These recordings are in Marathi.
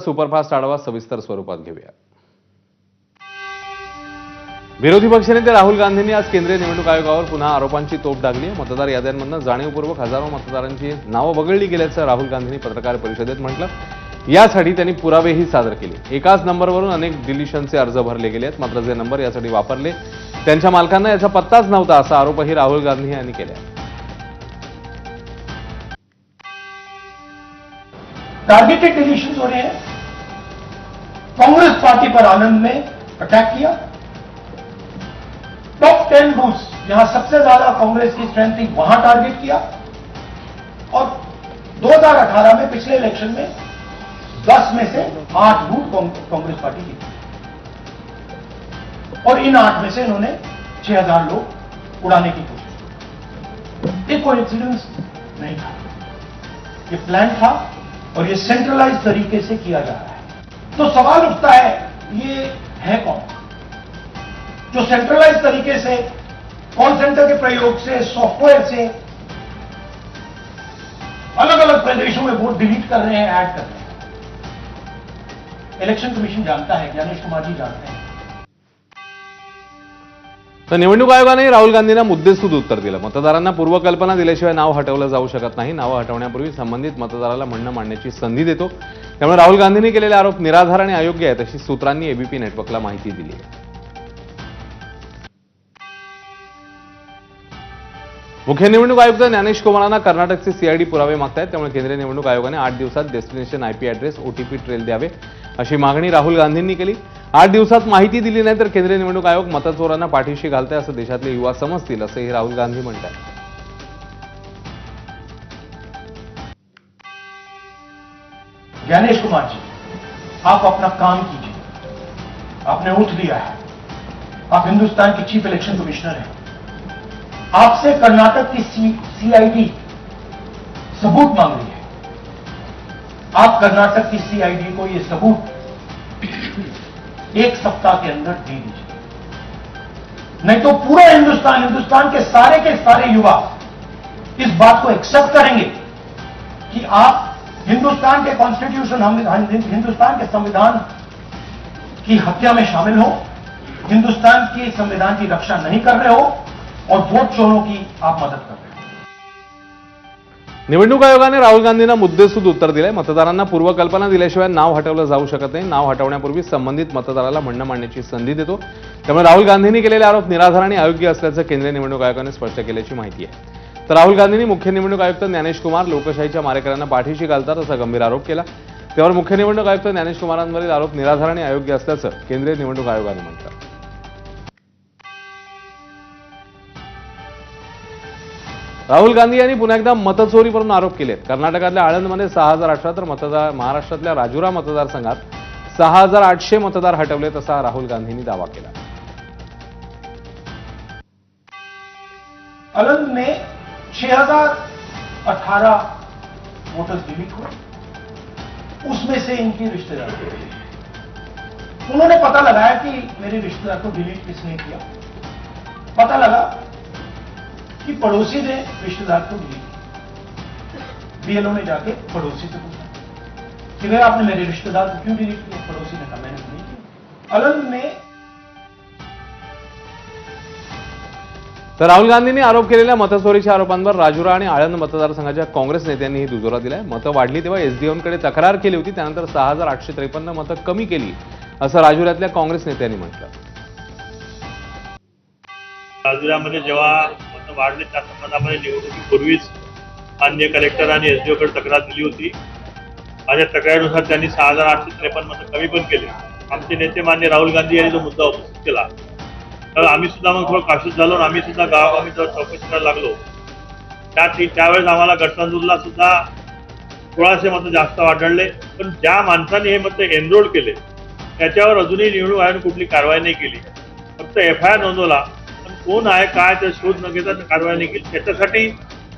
सुपरफास्ट आढावा सविस्तर स्वरूपात घेऊया. विरोधी पक्षनेते राहुल गांधींनी आज केंद्रीय निवडणूक आयोगावर पुन्हा आरोपांची तोप डागली. मतदार याद्यांमधनं जाणीवपूर्वक हजारो मतदारांची नावं वगळली गेल्याचं राहुल गांधींनी पत्रकार परिषदेत म्हटलं. यासाठी त्यांनी पुरावेही सादर केले. एकाच नंबरवरून अनेक डिलिशनचे अर्ज भरले गेले आहेत मात्र जे नंबर यासाठी वापरले त्यांच्या मालकांना याचा पत्ताच नव्हता असा आरोपही राहुल गांधी यांनी केला. टारगेटेड डिलीशन हो रहे हैं कांग्रेस पार्टी पर आनंद ने अटैक किया। टॉप टेन बूथ्स जहाँ सबसे ज़्यादा कांग्रेस की स्ट्रेंथ थी, वहाँ टारगेट किया। और 2018 में, पिछले इलेक्शन में 10 में से 8 बूथ कांग्रेस पार्टी की और इन आठ में से इन्होंने 6000 लोग उड़ाने की कोशिश की। ये कोई इंसिडेंस नहीं था। ये प्लान था और ये सेंट्रलाइज तरीके से किया जा रहा है। तो सवाल उठता है ये है कौन? जो सेंट्रलाइज तरीके से कॉल सेंटर के प्रयोग से सॉफ्टवेयर से अलग अलग प्रदेशों में वोट डिलीट कर रहे हैं ऐड कर रहे हैं। इलेक्शन कमीशन जानता है ज्ञानेश कुमार जी जानते हैं। तर निवडणूक आयोगाने राहुल गांधींना मुद्देसूद उत्तर दिलं. मतदारांना पूर्वकल्पना दिल्याशिवाय नाव हटवलं जाऊ शकत नाही. नावं हटवण्यापूर्वी संबंधित मतदाराला म्हणणं मांडण्याची संधी देतो. त्यामुळे राहुल गांधींनी केलेले आरोप निराधार आणि अयोग्य आहेत अशी सूत्रांनी एबीपी नेटवर्कला माहिती दिली. आहे मुख्य निवडणूक आयुक्त ज्ञानेश कुमारांना कर्नाटकचे सीआयडी पुरावे मागतायत त्यामुळे केंद्रीय निवडणूक आयोगाने आठ दिवसात destination IP address OTP trail द्यावे अशी मागणी राहुल गांधींनी केली. आठ दिवसात माहिती दिली नाही तर केंद्रीय निवडणूक आयोग मतचोरांना पाठीशी घालताय असं देशातले युवा समजतील असंही राहुल गांधी म्हणतात ज्ञानेश कुमार जी, आप अपना काम कीजिए। आपने उठ लिया है। आप हिंदुस्तान के चीफ इलेक्शन कमिश्नर हैं। आपसे कर्नाटक की सीआईडी सबूत मांग रही है। आप कर्नाटक की सीआईडी को यह सबूत एक सप्ताह के अंदर दे दीजिए। नहीं तो पूरा हिंदुस्तान हिंदुस्तान के सारे के सारे युवा इस बात को एक्सेप्ट करेंगे कि आप हिंदुस्तान के कॉन्स्टिट्यूशन हिंदुस्तान के संविधान की हत्या में शामिल हो हिंदुस्तान के संविधान की रक्षा नहीं कर रहे हो और वोट चोरों की आप मदद कर रहे हो। निवडणूक आयोगाने राहुल गांधींना मुद्देसूद उत्तर दिले मतदारांना पूर्वकल्पना दिल्याशिवाय नाव हटवलं जाऊ शकत नाही. नाव हटवण्यापूर्वी संबंधित मतदाराला म्हणणं मांडण्याची संधी देतो. त्यामुळे राहुल गांधींनी केलेले आरोप निराधार आणि अयोग्य असल्याचं केंद्रीय निवडणूक आयोगाने स्पष्ट केल्याची माहिती आहे. तर राहुल गांधींनी मुख्य निवडणूक आयुक्त ज्ञानेश कुमार लोकशाहीच्या मारेकऱ्यांना पाठीशी घालतात असा गंभीर आरोप केला. त्यावर मुख्य निवडणूक आयुक्त ज्ञानेश कुमारांवरील आरोप निराधार आणि अयोग्य असल्याचं केंद्रीय निवडणूक आयोगानं म्हटलं. राहुल गांधी यांनी पुन्हा एकदा मतचोरीवरून आरोप केलेत. कर्नाटकातल्या आळंदमध्ये सहा हजार अठरा तर मतदार महाराष्ट्रातल्या राजुरा मतदारसंघात सहा हजार आठशे मतदार हटवलेत असा राहुल गांधींनी दावा केला. आनंद ने 6018 वोटर्स डिलीट हुए। उसमें से इनकी रिश्तेदार। उन्होंने पता लगाया कि मेरे रिश्तेदार को डिलीट किसने किया। पता लगा कि पड़ोसी ने रिश्तेदार को डिलीट बीएलओ ने जाके पड़ोसी से पूछा कि भैया आपने मेरे रिश्तेदार को क्यों डिलीट किया? पड़ोसी ने कहा, मैंने तो नहीं किया। अलंग में तर राहुल गांधींनी आरोप केलेल्या मतचोरीच्या आरोपांवर राजुरा आणि आळंद मतदारसंघाच्या काँग्रेस नेत्यांनीही दुजोरा दिलाय. मतं वाढली तेव्हा एसडीओकडे तक्रार केली होती. त्यानंतर सहा हजार आठशे त्रेपन्न मतं कमी केली असं राजुऱ्यातल्या काँग्रेस नेत्यांनी म्हटलं. राजुऱ्यामध्ये जेव्हा मतं वाढले त्या संबंधामध्ये निवडणुकीपूर्वीच मान्य कलेक्टर आणि एसडीओकडे तक्रार दिली होती. माझ्या तक्रारीनुसार त्यांनी सहा हजार आठशे त्रेपन्न मतं कमी पण केले. आमचे नेते मान्य राहुल गांधी यांनी जो मुद्दा उपस्थित केला तर आम्ही सुद्धा मग थोडं काशीत झालो आणि आम्ही सुद्धा गावागावी जर चौकशी करायला लागलो. त्या त्यावेळेस आम्हाला गडचंदूरला सुद्धा सोळाशे मतं जास्त आढळले. पण ज्या माणसाने हे मतं एनरोल केले त्याच्यावर अजूनही निवडणूक आयोगाने कुठली कारवाई नाही केली. फक्त एफ आय आर नोंदवला. पण कोण आहे काय ते शोध न घेता कारवाई नाही केली. त्याच्यासाठी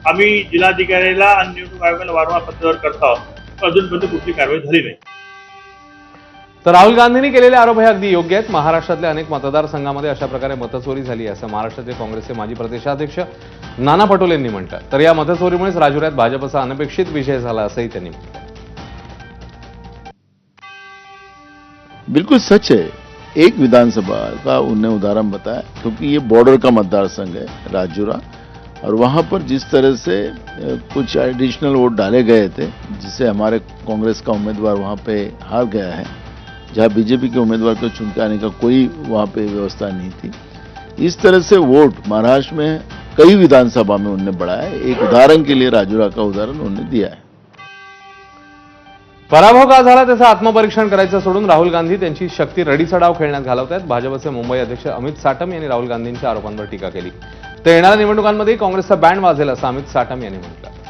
आम्ही जिल्हाधिकाऱ्याला आणि निवडणूक आयोगाला वारंवार पत्रव्यवहार करत आहोत. अजूनपर्यंत कुठली कारवाई झाली नाही. तर राहुल गांधींनी केलेले आरोप हे अगदी योग्य आहेत. महाराष्ट्रातल्या अनेक मतदारसंघामध्ये अशा प्रकारे मतचोरी झाली असं महाराष्ट्राचे काँग्रेसचे माजी प्रदेशाध्यक्ष नाना पटोले यांनी म्हटलं. तर या मतचोरीमुळेच राजुऱ्यात भाजपचा अनपेक्षित विजय झाला असंही त्यांनी म्हटलं. बिल्कुल सच है एक विधानसभा का उन्हें उदाहरण बताया क्योंकि ये बॉर्डर का मतदार संघ है राजुरा। और वहां पर जिस तरह से कुछ एडिशनल वोट डाले गए थे जिससे हमारे कांग्रेस का उम्मीदवार वहां पे हार गया है जहाँ बीजेपी के उम्मीदवार को चुन के आने का कोई वहाँ पे व्यवस्था नहीं थी। इस तरह से वोट महाराष्ट्र में कई विधानसभा में उन्होंने बढ़ाया एक उदाहरण के लिए राजूरा का उदाहरण उन्होंने दिया है। पराभव का झाला त्याचं आत्मपरीक्षण करायचं सोडून राहुल गांधी त्यांची शक्ती रडीचढाव खेळण्यात घालवत आहेत भाजपचे मुंबई अध्यक्ष अमित साटम यांनी राहुल गांधींच्या आरोपांवर टीका केली. तर येणाऱ्या निवडणुकांमध्ये काँग्रेसचा बँड वाजेल असं अमित साटम यांनी म्हटलं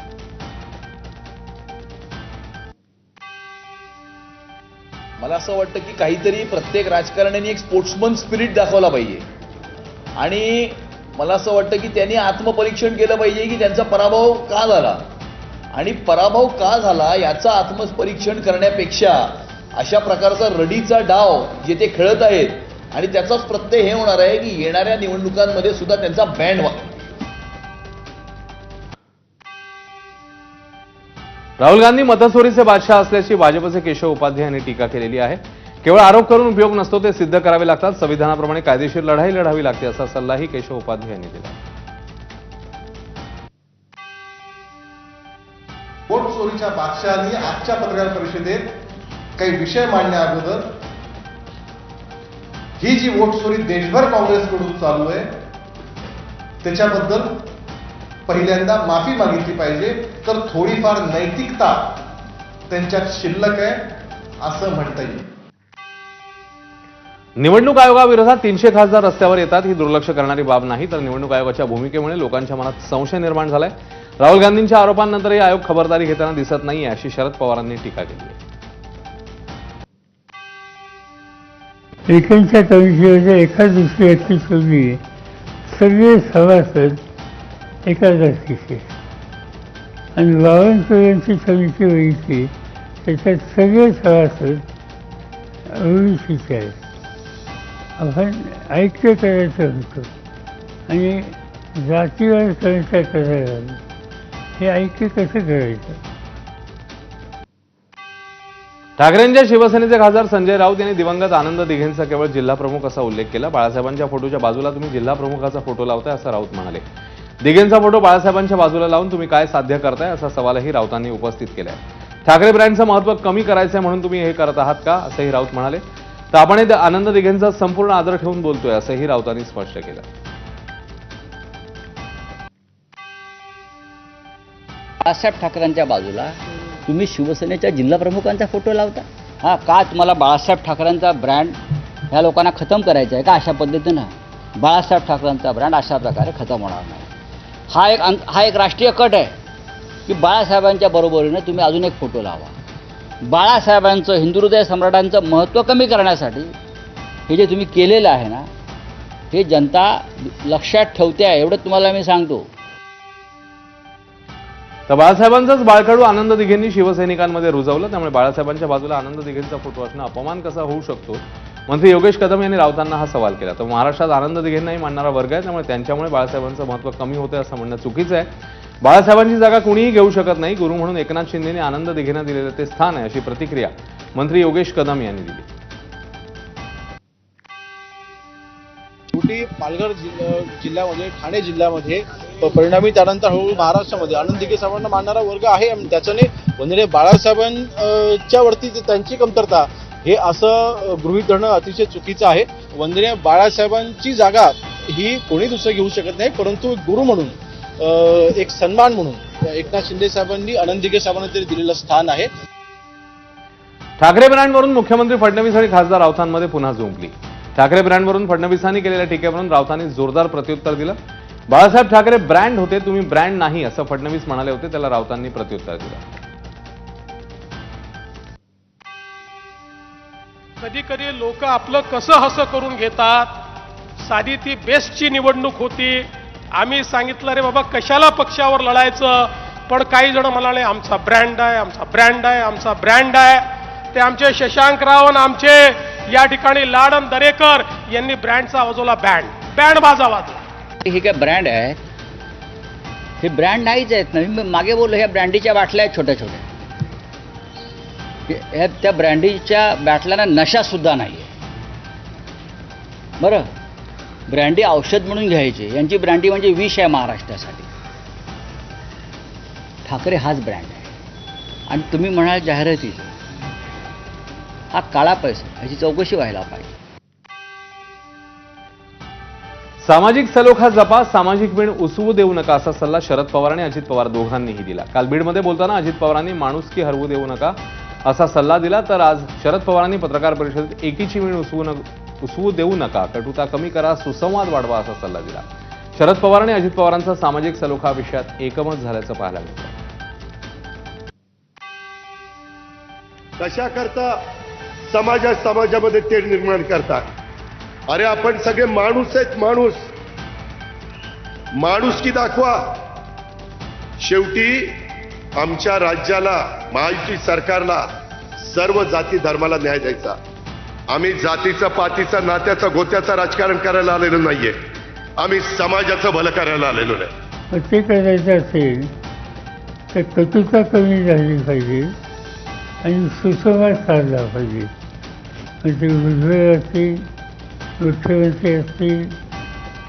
मला असं वाटतं की काहीतरी प्रत्येक राजकारण्याने एक स्पोर्ट्समन स्पिरिट दाखवला पाहिजे. आणि मला असं वाटतं की त्यांनी आत्मपरीक्षण केलं पाहिजे की त्यांचा पराभव का झाला? आणि पराभव का झाला याचं आत्मपरीक्षण करण्यापेक्षा अशा प्रकारचा रडीचा डाव जे ते खेळत आहेत आणि त्याचाच प्रत्यय हे होणार आहे की येणाऱ्या निवडणुकांमध्ये सुद्धा त्यांचा बँड वा राहुल गांधी मतचोरीचे बादशाह असल्याची भाजपचे केशव उपाध्याय यांनी टीका केलेली आहे. केवळ आरोप करून उपयोग नसतो ते सिद्ध करावे लागतात. संविधानाप्रमाणे कायदेशीर लढाई लढावी लागते असा सल्लाही केशव उपाध्याय यांनी दिला. वोट चोरीच्या बादशहानी आजच्या पत्रकार परिषदेत काही विषय मांडण्या अगोदर ही जी वोट चोरी देशभर काँग्रेसकडून चालू आहे त्याच्याबद्दल पहिल्यांदा माफी मागितली पाहिजे. तर थोडीफार नैतिकता त्यांच्यात शिल्लक आहे असं म्हणता येईल. निवडणूक आयोगाविरोधात तीनशे खासदार रस्त्यावर येतात ही दुर्लक्ष करणारी बाब नाही. तर निवडणूक आयोगाच्या भूमिकेमुळे लोकांच्या मनात संशय निर्माण झालाय. राहुल गांधींच्या आरोपांनंतरही आयोग खबरदारी घेताना दिसत नाहीये अशी शरद पवारांनी टीका केली आहे. एकांच्या कमिटीमध्ये एका दुसरी व्यक्ती सगळे सभासद एका जातीचे आणि बावनकुळ्यांची समिती बघितली त्याच्यात सगळे सभासद ओबीसीचे आहेत. आपण ऐक्य करायचं होतं. आणि जातीवर कमिट्या करायला हे ऐक्य कसं करायचं? ठाकरेंच्या शिवसेनेचे खासदार संजय राऊत यांनी दिवंगत आनंद दिघेंचा केवळ जिल्हा प्रमुख असा उल्लेख केला. बाळासाहेबांच्या फोटोच्या बाजूला तुम्ही जिल्हा प्रमुखाचा फोटो लावताय असं राऊत म्हणाले. दिघेंचा फोटो बाळासाहेबांच्या बाजूला लावून तुम्ही काय साध्य करताय असा सवालही राऊतांनी उपस्थित केलाय. ठाकरे ब्रँडचं महत्त्व कमी करायचंय म्हणून तुम्ही हे करत आहात का? असंही राऊत म्हणाले. तर आपण आनंद दिघेंचा संपूर्ण आदर ठेवून बोलतोय असंही राऊतांनी स्पष्ट केलं. बाळासाहेब ठाकरेंच्या बाजूला तुम्ही शिवसेनेच्या जिल्हा प्रमुखांचा फोटो लावता? हा का तुम्हाला बाळासाहेब ठाकरेंचा ब्रँड ह्या लोकांना खतम करायचा आहे का अशा पद्धतीनं? बाळासाहेब ठाकरेंचा ब्रँड अशा प्रकारे खतम होणार नाही. हा एक अंक हा एक राष्ट्रीय कट आहे की बाळासाहेबांच्या बरोबरीनं तुम्ही अजून एक फोटो लावा. बाळासाहेबांचं हिंदू हृदय सम्राटांचं महत्त्व कमी करण्यासाठी हे जे तुम्ही केलेलं आहे ना हे जनता लक्षात ठेवते आहे एवढं तुम्हाला मी सांगतो. तर बाळासाहेबांचाच बाळकडू आनंद दिघेंनी शिवसैनिकांमध्ये रुजवलं त्यामुळे बाळासाहेबांच्या बाजूला आनंद दिघेंचा फोटो असणं अपमान कसा होऊ शकतो मंत्री योगेश कदम यांनी राऊतांना हा सवाल केला. तर महाराष्ट्रात आनंद दिघेंनाही मानणारा वर्ग आहे त्यामुळे त्यांच्यामुळे बाळासाहेबांचं महत्त्व कमी होतं असं म्हणणं चुकीचं आहे. बाळासाहेबांची जागा कुणीही घेऊ शकत नाही. गुरु म्हणून एकनाथ शिंदेने आनंद दिघेनं दिलेलं ते स्थान आहे अशी प्रतिक्रिया मंत्री योगेश कदम यांनी दिली. शेवटी पालघर जिल्ह्यामध्ये ठाणे जिल्ह्यामध्ये परिणामी त्यानंतर हळूहळू महाराष्ट्रामध्ये आनंद दिघे साहेबांना मानणारा वर्ग आहे. आणि त्याच्याने म्हणजे बाळासाहेबांच्या वरती त्यांची कमतरता हे असं गृहीत धरणं अतिशय चुकीचं आहे. वंदनीय बाळासाहेबांची जागा ही कोणी दुसरं घेऊ शकत नाही परंतु गुरु म्हणून एक सन्मान म्हणून एकनाथ शिंदे साहेबांनी आनंद दिघे साहेबांना तरी दिलेलं स्थान आहे. ठाकरे ब्रँडवरून मुख्यमंत्री फडणवीस आणि खासदार राऊतांमध्ये पुन्हा जुंपली ठाकरे ब्रँडवरून फडणवीसांनी केलेल्या टीकेवरून राऊतांनी जोरदार प्रत्युत्तर दिलं. बाळासाहेब ठाकरे ब्रँड होते तुम्ही ब्रँड नाही असं फडणवीस म्हणाले होते त्याला राऊतांनी प्रत्युत्तर दिलं. कधी कधी लोक आपलं कसं हसं करून घेतात? साधी ती बेस्टची निवडणूक होती. आम्ही सांगितलं रे बाबा कशाला पक्षावर लढायचं? पण काही जण म्हणाले आमचा ब्रँड आहे आमचा ब्रँड आहे आमचा ब्रँड आहे. ते आमचे शशांक राव आणि आमचे या ठिकाणी लाडन दरेकर यांनी ब्रँडचा वाजवला बँड बँड बाजा वाजला हे काय ब्रँड आहे? हे ब्रँड नाहीच आहेत नवीन मागे बोललो ह्या ब्रँडीच्या बाटल्या आहेत छोट्या छोट्या ह्या त्या ब्रँडीच्या बॅटलांना नशासुद्धा नाही आहे बरं? ब्रँडी औषध म्हणून घ्यायचे. यांची ब्रँडी म्हणजे विष आहे महाराष्ट्रासाठी. ठाकरे हाच ब्रँड आहे. आणि तुम्ही म्हणाल जाहिराती. हा काळा पैसा. ह्याची चौकशी व्हायला पाहिजे. सामाजिक सलोखा जपा. सामाजिक वीण उसवू देऊ नका असा सल्ला शरद पवार आणि अजित पवार दोघांनीही दिला. काल बीडमध्ये बोलताना अजित पवारांनी माणुसकी हरवू देऊ नका. असा सल्ला दिला तर आज शरद पवारांनी पत्रकार परिषदेत एकीची वीण उसवू न उसवू देऊ नका कटुता कमी करा सुसंवाद वाढवा असा सल्ला दिला. शरद पवार आणि अजित पवारांचा सामाजिक सलोखा विषयात एकमत झाल्याचं पाहायला मिळतं. कशा करता समाजा समाजामध्ये तेढ निर्माण करतात? अरे आपण सगळे माणूस आहेत माणूस. माणूस की दाखवा. शेवटी आमच्या राज्याला महायुती सरकारला सर्व जाती धर्माला न्याय द्यायचा. आम्ही जातीचा पातीचा नात्याचा गोत्याचा राजकारण करायला आलेलो नाहीये. आम्ही समाजाचं भलं करायला आलेलो नाही. ते करायचं असेल तर कटुता कमी झाली पाहिजे आणि सुसंवाद साधला पाहिजे. म्हणजे भुजबळ असतील मुख्यमंत्री असतील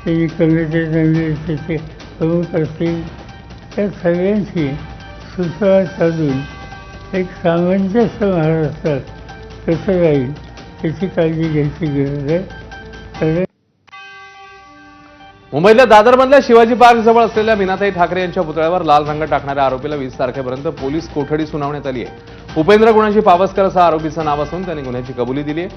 त्यांनी कमिटी प्रमुख असतील त्या सगळ्यांशी सुसंवाद साधून एक सामंजस्य महाराष्ट्रात कसं राहील याची काळजी घ्यायची गरज आहे. मुंबईतल्या दादरमधल्या शिवाजी पार्क जवळ असलेल्या मीनाताई ठाकरे यांच्या पुतळ्यावर लाल रंग टाकणाऱ्या आरोपीला वीस तारखेपर्यंत पोलीस कोठडी सुनावण्यात आली आहे. उपेंद्र गुणाजी पावसकर असं आरोपीचं नाव असून त्यांनी गुन्ह्याची कबुली दिली आहे.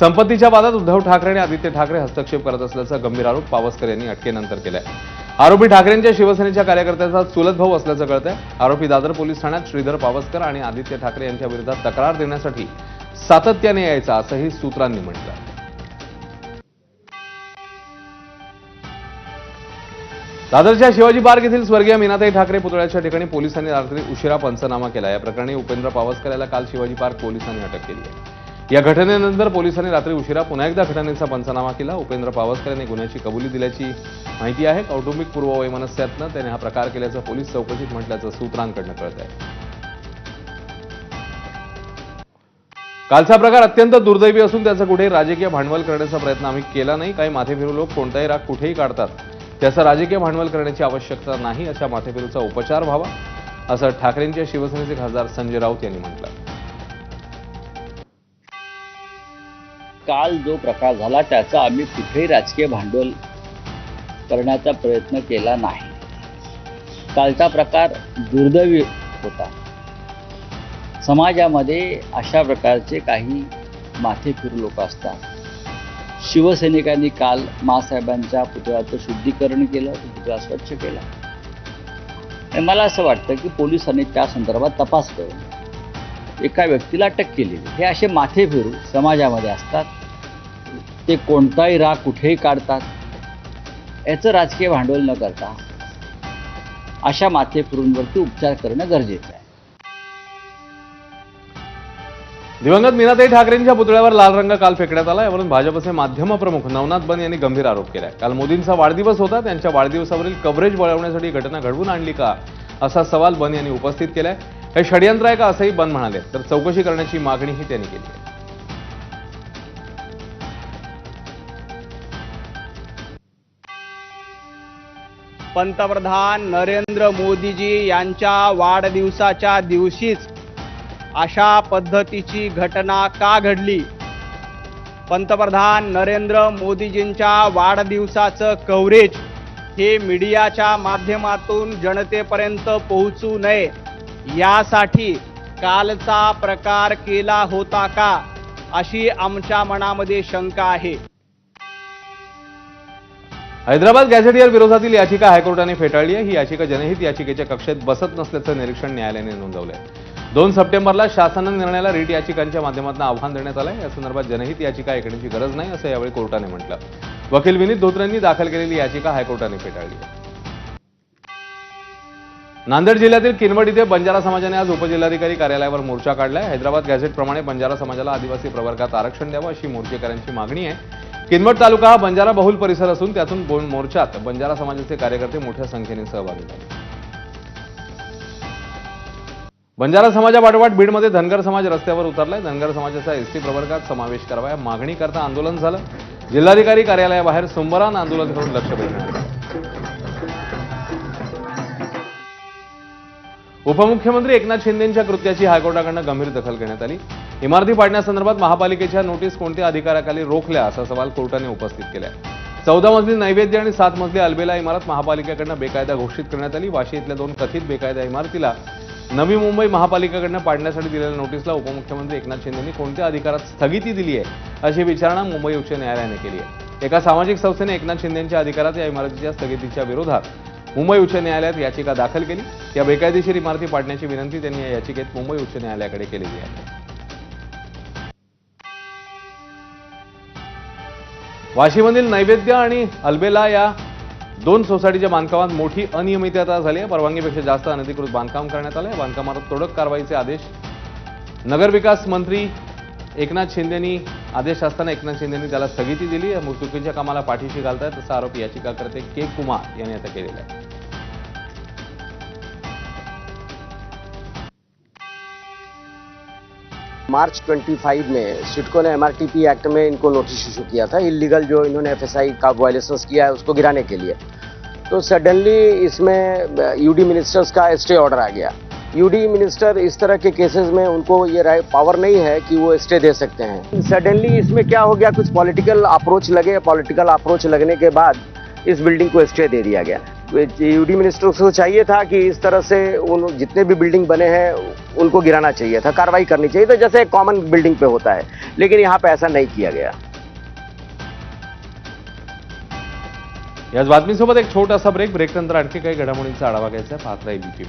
संपत्तीच्या वादात उद्धव ठाकरे आणि आदित्य ठाकरे हस्तक्षेप करत असल्याचा गंभीर आरोप पावसकर यांनी अटकेनंतर केलाय. आरोपी ठाकरेंच्या शिवसेनेच्या कार्यकर्त्याचा चुलत भाऊ असल्याचं कळतंय. आरोपी दादर पोलीस ठाण्यात श्रीधर पावसकर आणि आदित्य ठाकरे यांच्या विरोधात तक्रार देण्यासाठी सातत्याने यायचा असंही सूत्रांनी म्हटलं दादरच्या शिवाजी पार्क येथील स्वर्गीय मीनाताई ठाकरे पुतळ्याच्या ठिकाणी पोलिसांनी रात्री उशिरा पंचनामा केला. या प्रकरणी उपेंद्र पावसकर याला काल शिवाजी पार्क पोलिसांनी अटक केली आहे. या घटनेनंतर पोलिसांनी रात्री उशिरा पुन्हा एकदा घटनेचा पंचनामा केला. उपेंद्र पावसकर यांनी गुन्ह्याची कबुली दिल्याची माहिती आहे. कौटुंबिक पूर्ववैमनस्यातनं त्याने हा प्रकार केल्याचं पोलीस चौकशीत म्हटल्याचं सूत्रांकडनं कळत आहे कालचा प्रकार अत्यंत दुर्दैवी असून त्याचं कुठेही राजकीय भांडवल करण्याचा प्रयत्न आम्ही केला नाही. काही माथेफिरू लोक कोणताही राग कुठेही काढतात. त्याचं राजकीय भांडवल करण्याची आवश्यकता नाही अशा माथेफिरूचा उपचार व्हावा असं ठाकरेंच्या शिवसेनेचे खासदार संजय राऊत यांनी म्हटलं काल जो प्रकार झाला त्याचा आम्ही कुठेही राजकीय भांडवल करण्याचा प्रयत्न केला नाही. कालचा प्रकार दुर्दैवी होता. समाजामध्ये अशा प्रकारचे काही माथेफिरू लोक असतात. शिवसैनिकांनी काल मासाहेबांच्या पुतळ्याचं शुद्धीकरण केलं पुतळा स्वच्छ केला. मला असं वाटतं की पोलिसांनी त्या संदर्भात तपास करून एका व्यक्तीला अटक केलेली हे असे माथे फिरू समाजामध्ये असतात. ते कोणताही राग कुठेही काढतात. याचं राजकीय भांडवल न करता अशा माथे फिरूंवरती उपचार करणं गरजेचं आहे. दिवंगत मीनाताई ठाकरेंच्या पुतळ्यावर लाल रंग काल फेकण्यात आला. यावरून भाजपचे माध्यम प्रमुख नवनाथ बन यांनी गंभीर आरोप केलाय. काल मोदींचा वाढदिवस होता. त्यांच्या वाढदिवसावरील कव्हरेज वळवण्यासाठी घटना घडवून आणली का? असा सवाल बन यांनी उपस्थित केलाय. हे षडयंत्र आहे का असंही बंद म्हणाले. तर चौकशी करण्याची मागणीही त्यांनी केली आहे. पंतप्रधान नरेंद्र मोदीजी यांच्या वाढदिवसाच्या दिवशीच अशा पद्धतीची घटना का घडली? पंतप्रधान नरेंद्र मोदीजींच्या वाढदिवसाचं कव्हरेज हे मीडियाच्या माध्यमातून जनतेपर्यंत पोहोचू नये. यासाठी कालचा प्रकार केला होता का अशी आमच्या मनामध्ये शंका आहे. हैदराबाद गॅझेटियर विरोधातील याचिका हायकोर्टाने फेटाळली आहे. ही याचिका जनहित याचिकेच्या कक्षेत बसत नसल्याचं निरीक्षण न्यायालयाने नोंदवलं आहे दोन सप्टेंबरला शासन निर्णयाला रीट याचिकांच्या माध्यमातून आव्हान देण्यात आलं या संदर्भात जनहित याचिका ऐकण्याची गरज नाही असं यावेळी कोर्टाने म्हटलं. वकील विनीत धोत्रेंनी दाखल केलेली याचिका हायकोर्टाने फेटाळली आहे. नांदेड जिल्ह्यातील किनवट इथे बंजारा समाजाने आज उपजिल्हाधिकारी कार्यालयावर मोर्चा काढलाय. हैदराबाद गॅझेटप्रमाणे बंजारा समाजाला आदिवासी प्रवर्गात आरक्षण द्यावं अशी मोर्चेकऱ्यांची मागणी आहे. किनवट तालुका हा बंजारा बहुल परिसर असून त्यातून मोर्चात बंजारा समाजाचे कार्यकर्ते मोठ्या संख्येने सहभागी झाले. बंजारा समाजापाठोपाठ बीडमध्ये धनगर समाज रस्त्यावर उतरलाय. धनगर समाजाचा एसटी प्रवर्गात समावेश करावा या मागणीकरता आंदोलन झालं. जिल्हाधिकारी कार्यालयाबाहेर सोमवारान आंदोलन करून लक्ष वेधण्यात उपमुख्यमंत्री एकनाथ शिंदेंच्या कृत्याची हायकोर्टाकडनं गंभीर दखल घेण्यात आली. इमारती पाडण्यासंदर्भात महापालिकेच्या नोटीस कोणत्या अधिकाराखाली रोखल्या असा सवाल कोर्टाने उपस्थित केला चौदा मजली नैवेद्य आणि सात मजली अल्बेला इमारत महापालिकेकडनं बेकायदा घोषित करण्यात आली. वाशी इथल्या दोन कथित बेकायदा इमारतीला नवी मुंबई महापालिकेकडनं पाडण्यासाठी दिलेल्या नोटीसला उपमुख्यमंत्री एकनाथ शिंदेंनी कोणत्या अधिकारात स्थगिती दिली आहे अशी विचारणा मुंबई उच्च न्यायालयाने केली आहे. एका सामाजिक संस्थेने एकनाथ शिंदेंच्या अधिकारात या इमारतीच्या स्थगितीच्या विरोधात मुंबई उच्च न्यायालयात याचिका दाखल केली. या बेकायदेशीर इमारती पाडण्याची विनंती त्यांनी या याचिकेत मुंबई उच्च न्यायालयाकडे केलेली आहे. वाशीमधील नैवेद्य आणि अल्बेला या दोन सोसायटीच्या बांधकामात मोठी अनियमितता झाली आहे. परवानगीपेक्षा जास्त अनधिकृत बांधकाम करण्यात आलं आहे बांधकामात तोडक कारवाईचे आदेश नगरविकास मंत्री एकनाथ शिंदेनी आदेश असताना एकनाथ शिंदेनी त्याला स्थगिती दिली चुकीच्या कामाला पाठीशी घालतायत तसा आरोप याचिकाकर्ते के कुमार यांनी आता केलेला आहे. मार्च 25 में सिटको ने एमआरटीपी एक्ट में इनको नोटिस इशू किया था। इलीगल जो इन्होंने एफएसआई का वायलेशन किया है, उसको गिराने के लिए। तो सडनली इसमें यूडी मिनिस्टर्स का स्टे ऑर्डर आ गया। यूडी मिनिस्टर इस तरह के केसेस में उनको ये पावर नहीं है कि वो स्टे दे सकते हैं। सडनली इसमें क्या हो गया? कुछ पॉलिटिकल अप्रोच लगे। पॉलिटिकल अप्रोच लगने के बाद इस बिल्डिंग को स्टे दे दिया गया। यूडी मिनिस्टर को चाहिए था कि इस तरह से उन जितने भी बिल्डिंग बने हैं, उनको गिराना चाहिए था, कार्रवाई करनी चाहिए था, जैसे कॉमन बिल्डिंग पे होता है लेकिन यहाँ पे ऐसा नहीं किया गया याच बातमीसोबत एक छोटासा ब्रेक ब्रेक नंतर आणखी काही घडामोडींचा आढावा घ्यायचा. पाहत टी